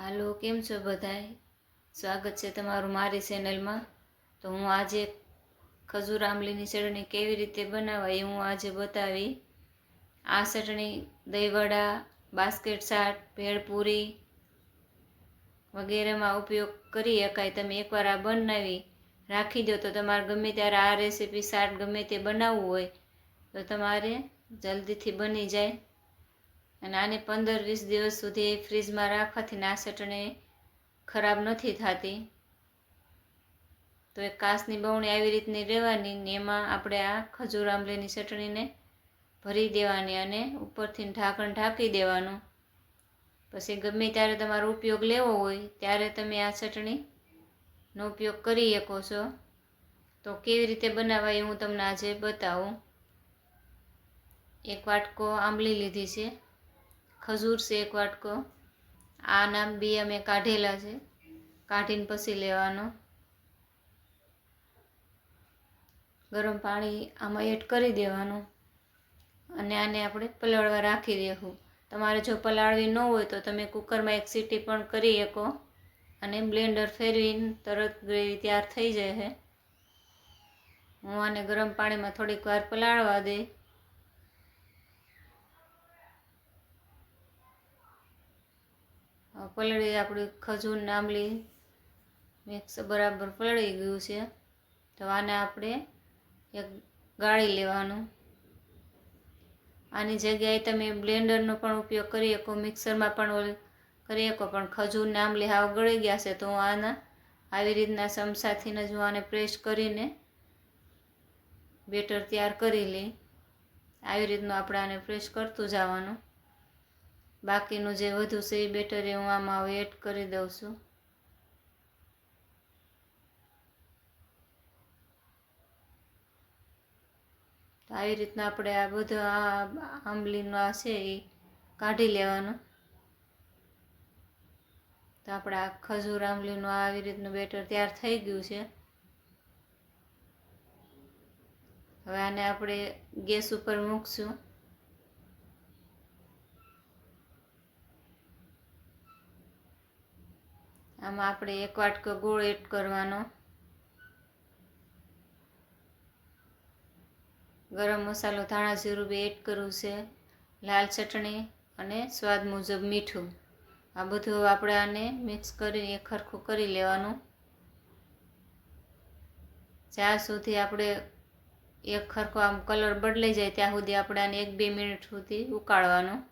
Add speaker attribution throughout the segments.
Speaker 1: હાલો, કેમ છો બધાય? સ્વાગત છે તમારું મારી ચેનલમાં. તો હું આજે ખજૂર આંબલીની ચટણી કેવી રીતે બનાવાય એ હું આજે બતાવી. આ ચટણી દહીંવડા, બાસ્કેટ શાક, ભેળપૂરી વગેરેમાં ઉપયોગ કરી શકાય. તમે એકવાર આ બનાવી રાખી દો તો તમારે ગમે ત્યારે આ રેસીપી શાક ગમે તે બનાવવું હોય તો તમારે જલ્દીથી બની જાય. અને આને પંદર વીસ દિવસ સુધી ફ્રીજમાં રાખવાથી ના ચટણી ખરાબ નથી થતી. તો એ કાચની બવણી આવી રીતની રહેવાની ને એમાં આપણે આ ખજૂર આંબલીની ચટણીને ભરી દેવાની અને ઉપરથી ઢાંકણ ઢાંકી દેવાનું. પછી ગમે ત્યારે તમારો ઉપયોગ લેવો હોય ત્યારે તમે આ ચટણીનો ઉપયોગ કરી શકો છો. તો કેવી રીતે બનાવાય એ હું તમને આજે બતાવું. એક વાટકો આંબલી લીધી છે. ખજૂર છે એક વાટકો. આ નામ બી અમે કાઢેલા છે. કાઢીને પછી લેવાનો. ગરમ પાણી આમાં એડ કરી દેવાનું. અને આને આપણે પલાળવા રાખી દેવું. તમારે જો પલાળવી ન હોય તો તમે કુકરમાં એક સીટી પણ કરી શકો. અને બ્લેન્ડર ફેરવીને તરત ગ્રેવી તૈયાર થઈ જાય છે હું આને ગરમ પાણીમાં થોડીક વાર પલાળવા દઈ પલળી આપણી ખજૂર આંબલી મિક્સ બરાબર પલળી ગયું છે. તો આને આપણે એક ગાળી લેવાનું. આની જગ્યાએ તમે બ્લેન્ડરનો પણ ઉપયોગ કરી શકો, મિક્સરમાં પણ કરી શકો, પણ ખજૂર આંબલી હાવ ગળી ગયા છે, તો હું આના આવી રીતના ચમચાથી જ હું આને પ્રેસ કરીને બેટર તૈયાર કરી લઈ. આવી રીતનું આપણે આને પ્રેસ કરતું જવાનું. બાકીનું જે વધુ છે એ બેટર હું આમાં હવે એડ કરી દઉં છું. આવી રીતના આપણે આ બધો આ આંબલીનું આ છે એ કાઢી લેવાનું. તો આપણે આ ખજૂર આંબલીનું આવી રીતનું બેટર તૈયાર થઈ ગયું છે. હવે આને આપણે ગેસ ઉપર મૂકશું. આમાં આપણે એક વાટકો ગોળ એડ કરવાનો. ગરમ મસાલો ધાણા જીરું બી એડ કરવું છે, લાલ ચટણી અને સ્વાદ મુજબ મીઠું. આ બધું આપણે આને મિક્સ કરીને ખરખું કરી લેવાનું. જ્યાં સુધી આપણે એક ખરખો આમ કલર બદલાઈ જાય ત્યાં સુધી આપણે આને એક બે મિનિટ સુધી ઉકાળવાનો.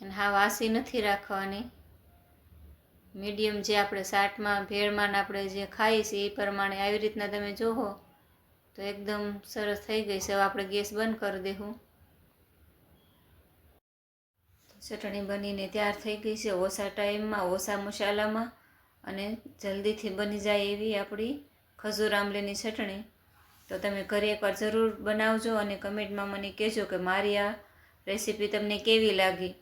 Speaker 1: અને હા, વાસી નથી રાખવાની. મીડિયમ જે આપણે શાકમાં ભેળમાં આપણે જે ખાઈએ છીએ, એ પ્રમાણે આવી રીતના તમે જોહો તો એકદમ સરસ થઈ ગઈ છે. હવે આપણે ગેસ બંધ કરી દેવું ચટણી બનીને તૈયાર થઈ ગઈ છે ઓછા ટાઈમમાં, ઓછા મસાલામાં અને જલ્દીથી બની જાય એવી આપણી ખજૂર આંબલીની ચટણી. તો તમે ઘરે એકવાર જરૂર બનાવજો અને કમેન્ટમાં મને કહેજો કે મારી આ રેસીપી તમને કેવી લાગી?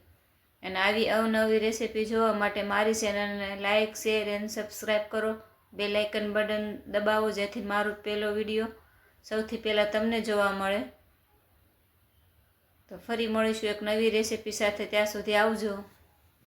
Speaker 1: અને આવી અવનવી રેસીપી જોવા માટે મારી ચેનલને લાઇક શેર એન્ડ સબસ્ક્રાઈબ કરો. બે લાઇકન બટન દબાવો જેથી મારો પહેલો વીડિયો સૌથી પહેલાં તમને જોવા મળે. તો ફરી મળીશું એક નવી રેસીપી સાથે. ત્યાં સુધી આવજો.